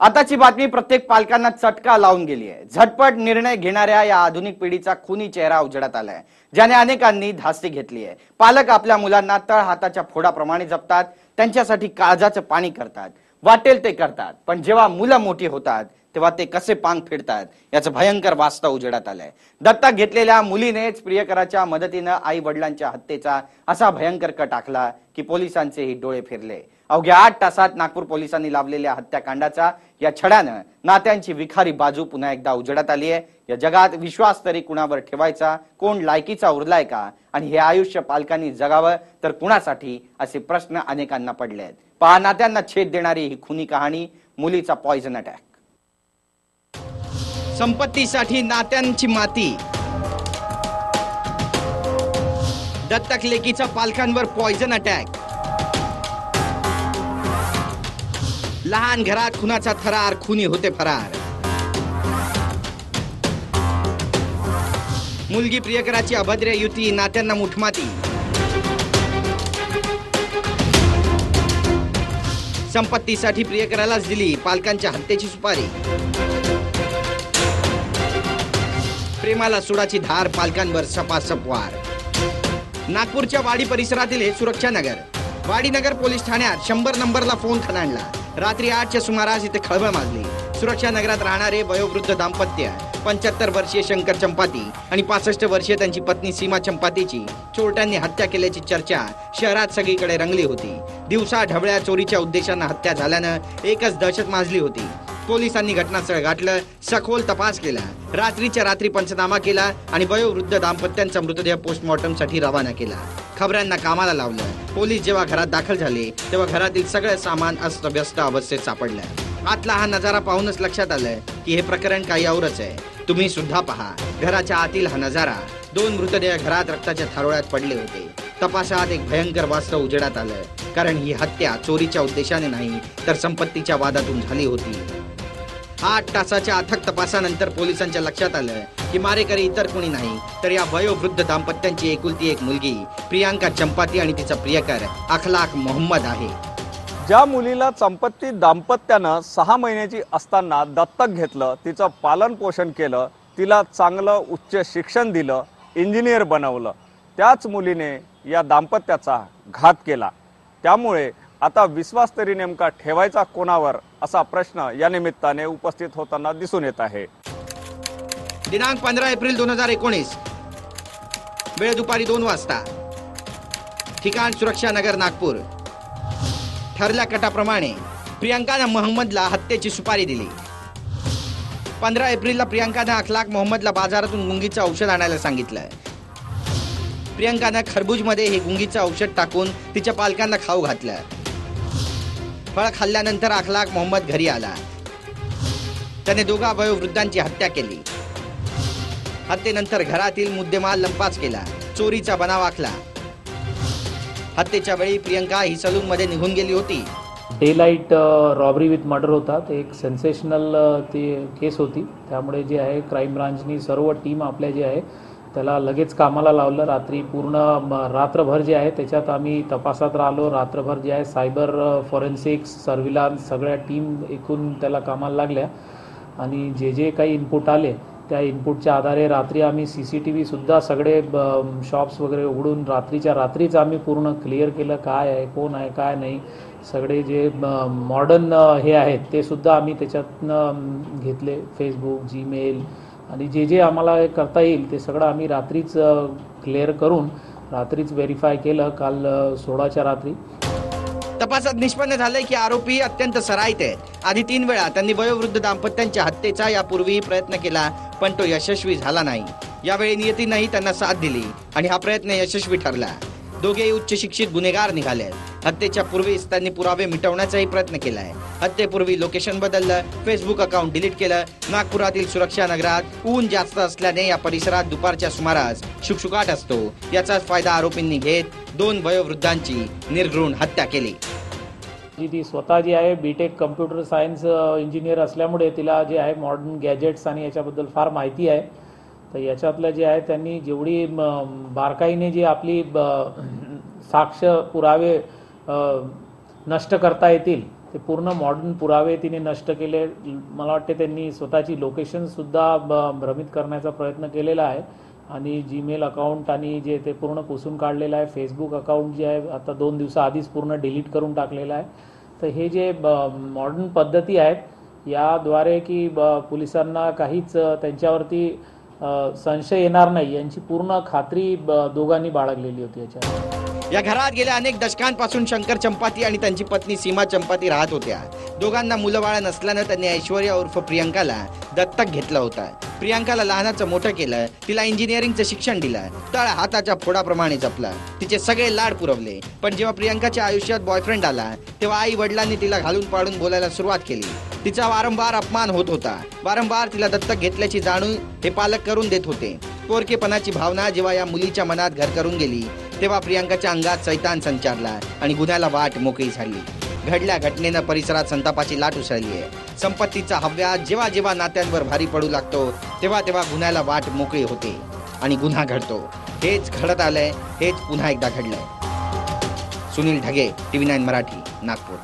आताची बातमी प्रत्येक पालकांना चटका लावून गेली आहे. झटपट निर्णय घेणाऱ्या या आधुनिक पिढीचा खुनी चेहरा उजेडात आलाय. ज्याने अनेकांनी धास्ती घेतली आहे. पालक आपल्या मुलांना तळ हाताच्या फोडाप्रमाणे जपतात त्यांच्यासाठी काळजाचं पाणी करतात. वाटेल ते करतात पण जेव्हा मुलं मोठी होतात तेव्हा ते कसे पांग फिरतात याचं भयंकर वास्तव उजेडात आलंय. दत्तक घेतलेल्या मुलीनेच प्रियकराच्या मदतीनं आई वडिलांच्या हत्येचा असा भयंकर कट आखला की पोलिसांचेही डोळे फिरले. अवघ्या आठ तासात नागपूर पोलिसांनी लावलेल्या हत्याकांडाचा या छड्यानं नात्यांची विखारी बाजू पुन्हा एकदा उजडत आली आहे. या जगात विश्वास तरी कुणावर ठेवायचा? कोण लायकीचा उरलाय का? आणि हे आयुष्य पालकांनी जगावं? तर कुणासाठी? असे प्रश्न अनेकांना पडले आहेत. पहा नात्यांना छेद देणारी ही खुनी कहाणी मुलीचा पॉइझन अटॅक संपत्तीसाठी नात्यांची माती. दत्तक लेकीचा पालकांवर पॉइझन अटॅक लहान घरात खुनाचा थरार खुनी होते फरार. मुलगी प्रियकराची अभद्र युती नात्यांना मुठमाती. संपत्तीसाठी प्रियकरालाच दिली पालकांच्या हत्येची सुपारी. प्रेमाला सुडाची धार पालकांवर सपासपवार नागपूरच्या वाडी परिसरातील हे सुरक्षा नगर वाडी नगर पोलीस ठाण्यात शंभर नंबरला फोन खणाणला. रात्री आठच्या सुमारास इथे खळबळ माजली. सुरक्षा नगरात राहणारे वयोवृद्ध दाम्पत्य पंच्याहत्तर वर्षीय शंकर चंपाती आणि पासष्ट वर्षीय त्यांची पत्नी सीमा चंपातीची चोरट्यांनी हत्या केल्याची चर्चा शहरात सगळीकडे रंगली होती. दिवसा ढवळ्या चोरीच्या उद्देशानं हत्या झाल्यानं एकच दहशत माजली होती. पोलिसांनी घटनास्थळ गाठलं सखोल तपास केला रात्रीच्या रात्री पंचनामा केला आणि वयोवृद्ध दाम्पत्यांचा मृतदेह पोस्टमॉर्टमसाठी रवाना केला. खबऱ्यांना कामाला लावलं पोलीस जेव्हा घरात दाखल झाले तेव्हा घरातील सगळं सामान अस्तव्यस्त अवस्थेत सापडलं. आतला हा नजारा पाहूनच लक्षात आलं की हे प्रकरण काही औरच आहे. तुम्ही सुद्धा पहा. घराच्या आतील हा नजारा दोन मृतदेह घरात रक्ताच्या थारोळ्यात पडले होते. तपासात एक भयंकर वास्तव उजेडात आलं कारण ही हत्या चोरीच्या उद्देशाने नाही तर संपत्तीच्या वादातून झाली होती. आठ तासाच्या अथक तपासानंतर पोलिसांच्या लक्षात आलं मारेकरी इतर कोणी नाही तर या वयोवृद्ध दाम्पत्यांची एकुलती एक मुलगी प्रियांका चंपाती आणि तिचा प्रियकर अखलाक मोहम्मद आहे. ज्या मुलीला संपत्ती दाम्पत्यानं सहा महिन्याची असताना दत्तक घेतलं तिचं पालन पोषण केलं तिला चांगलं उच्च शिक्षण दिलं इंजिनियर बनवलं त्याच मुलीने या दाम्पत्याचा घात केला. त्यामुळे आता विश्वास तरी नेमका ठेवायचा कोणावर असा प्रश्न या निमित्ताने उपस्थित होताना दिसून येत आहे. दिनांक पंधरा एप्रिल दोन हजार एकोणीस. वेळ दुपारी दोन वाजता. ठिकाण सुरक्षा नगर नागपूर. ठरल्या कटाप्रमाणे प्रियंकानं मोहम्मदला हत्येची सुपारी दिली. पंधरा एप्रिलला प्रियंकानं अखलाक मोहम्मदला बाजारातून गुंगीचं औषध आणायला सांगितलं प्रियंकानं खरबूजमध्ये हे गुंगीचं औषध टाकून तिच्या पालकांना खाऊ घातलं. फळ खाल्ल्यानंतर अखलाक मोहम्मद घरी आला. त्याने दोघा वयोवृद्धांची हत्या केली. हत्येनंतर घरातील मुद्देमाल लंपास केला. चोरीचा बनाव आखला. हत्येच्या वेळी प्रियंका ही सलून मध्ये निघून गेली होती. Daylight robbery with murder होता. ते एक सेन्सेशनल ती केस होती. त्यामुळे जे आहे क्राईम ब्रांचनी सर्व टीम आपल्या जे आहे त्याला लगेच कामाला लावलं. रात्री पूर्ण म- रात्रभर जे आहे त्याच्यात आम्ही तपासात राहिलो. रात्रभर जे आहे सायबर फॉरेन्सिक्स सर्विलान्स सगळ्या टीम एकूण त्याला कामाला लागल्या. आणि जे जे काही इनपुट आले त्या इनपुटच्या आधारे रात्री आम्ही सी सी टी व्हीसुद्धा सगळे शॉप्स वगैरे उघडून रात्रीच्या रात्रीच आम्ही पूर्ण क्लिअर केलं काय आहे कोण आहे काय नाही. सगळे जे मॉडर्न हे आहेत ते सुद्धा आम्ही त्याच्यातनं घेतले. फेसबुक जीमेल आणि जे जे आम्हाला करता येईल ते सगळं आम्ही रात्रीच क्लिअर करून रात्रीच व्हेरीफाय केलं काल सोळाच्या रात्री. तपासात निष्पन्न झालंय की आरोपी अत्यंत सराईत आहेत. आधी तीन वेळा त्यांनी वयोवृद्ध दाम्पत्यांच्या हत्येचा यापूर्वी प्रयत्न केला. पण तो यशस्वी झाला नाही. यावेळी नियतीनंही त्यांना साथ दिली आणि हा प्रयत्न यशस्वी ठरला. दोघेही उच्च शिक्षित गुन्हेगार निघाले. हत्येच्या पूर्वीच त्यांनी पुरावे मिटवण्याचाही प्रयत्न केलाय. हत्येपूर्वी लोकेशन बदललं फेसबुक अकाउंट डिलीट केलं नागपुरातील सुरक्षा नगरात ऊन जास्त असल्याने या परिसरात दुपारच्या सुमारास शुकशुकाट असतो. याचाच फायदा आरोपींनी घेत दोन वयोवृद्धांची निर्घृण हत्या केली. जी ती स्वतः जी आहे B tech computer science engineer असल्यामुळे तिला जे आहे मॉडर्न गॅजेट्स आणि याच्याबद्दल फार माहिती आहे. तर याच्यातलं जे आहे त्यांनी जेवढी म, बारकाईने जी आपली ब, साक्ष पुरावे नष्ट करता येतील ते पूर्ण मॉडर्न पुरावे तिने नष्ट केले. मला वाटते त्यांनी स्वतःची लोकेशनसुद्धा भ्रमित करण्याचा प्रयत्न केलेला आहे. आणि जीमेल अकाउंट आणि जे ते पूर्ण पुसून काढलेलं आहे फेसबुक अकाउंट जे आहे आता दोन दिवसाआधीच पूर्ण डिलीट करून टाकलेलं आहे. तर हे जे मॉडर्न पद्धती आहेत याद्वारे की ब- पोलिसांना काहीच त्यांच्यावरती संशय येणार नाही यांची पूर्ण खात्री ब- दोघांनी बाळगलेली होती याच्यावर. या घरात गेल्या अनेक दशकांपासून शंकर चंपाती आणि त्यांची पत्नी सीमा चंपाती राहत होत्या. दोघांना मुलं बाळ नसल्यानं त्यांनी ऐश्वर्या उर्फ प्रियंकाला दत्तक घेतलं होतं. प्रियांकाला लहानाचं मोठं केलं तिला इंजिनिअरिंगचं शिक्षण दिलं तळ हाताच्या फोडाप्रमाणे जपलं. तिचे सगळे लाड पुरवले. पण जेव्हा प्रियांकाच्या आयुष्यात बॉयफ्रेंड आला तेव्हा आई वडिलांनी तिला घालून पाडून बोलायला सुरुवात केली. तिचा वारंवार अपमान होत होता. वारंवार तिला दत्तक घेतल्याची जाणून हे पालक करून देत होते. पोरकेपणाची भावना जेव्हा या मुलीच्या मनात घर करून गेली तेव्हा प्रियांकाच्या अंगात सैतान संचारला आणि गुन्ह्याला वाट मोकळी झाली. घडल्या घटनेनं परिसरात संतापाची लाट उसळली आहे. संपत्तीचा हव्या जेव्हा जेव्हा नात्यांवर भारी पडू लागतो तेव्हा तेव्हा गुन्ह्याला वाट मोकळी होते आणि गुन्हा घडतो. हेच घडत आलंय हेच पुन्हा एकदा घडलंय. Sunil Dhage TV nine Marathi Nagpur.